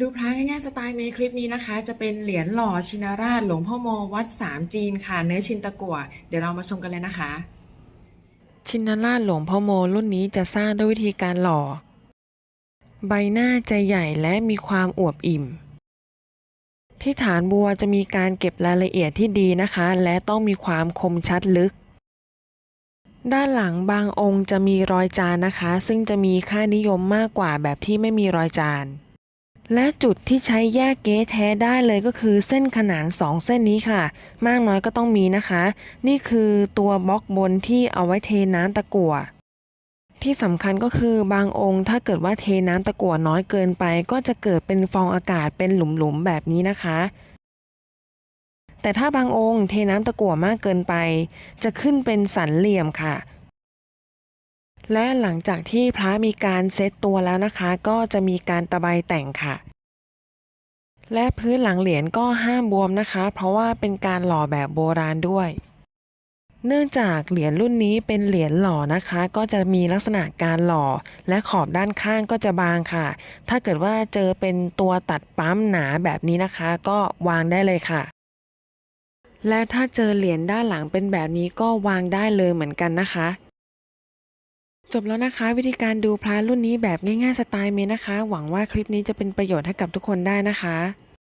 ดูพระง่ายๆสไตล์เมคลิปนี้นะคะ จะเป็นเหรียญหล่อชินราชหลวงพ่อโมวัดสามจีนค่ะ เนื้อชินตะกั่วเดี๋ยวเรามาชมกันเลยนะคะ ชินราชหลวงพ่อโมรุ่นนี้จะสร้างด้วยวิธีการหล่อ ใบหน้าจะใหญ่และมีความอวบอิ่ม ที่ฐานบัวจะมีการเก็บรายละเอียดที่ดีนะคะ และต้องมีความคมชัดลึก ด้านหลังบางองค์จะมีรอยจานนะคะ ซึ่งจะมีค่านิยมมากกว่าแบบที่ไม่มีรอยจาน และจุดที่ใช้แยกเก๊แท้ได้เลยก็คือเส้นขนานสองเส้นนี้ค่ะ มากน้อยก็ต้องมีนะคะ นี่คือตัวบล็อกบนที่เอาไว้เทน้ำตะกั่วที่สำคัญก็คือบางองค์ถ้าเกิดว่าเทน้ำตะกั่วน้อยเกินไป ก็จะเกิดเป็นฟองอากาศเป็นหลุมๆแบบนี้นะคะ แต่ถ้าบางองค์เทน้ำตะกั่วมากเกินไป จะขึ้นเป็นสันเหลี่ยมค่ะ และหลังจากที่พระมีการเซตตัวแล้วนะคะ ก็จะมีการตะไบแต่งค่ะ และพื้นหลังเหรียญก็ห้ามบวมนะคะ เพราะว่าเป็นการหล่อแบบโบราณด้วย เนื่องจากเหรียญรุ่นนี้เป็นเหรียญหล่อนะคะ ก็จะมีลักษณะการหล่อ และขอบด้านข้างก็จะบางค่ะ ถ้าเกิดว่าเจอเป็นตัวตัดปั๊มหนาแบบนี้นะคะ ก็วางได้เลยค่ะ และถ้าเจอเหรียญด้านหลังเป็นแบบนี้ก็วางได้เลยเหมือนกันนะคะ จบแล้วนะคะ วิธีการดูพระรุ่นนี้แบบง่ายๆสไตล์เมนะคะ หวังว่าคลิปนี้จะเป็นประโยชน์ให้กับทุกคนได้นะคะ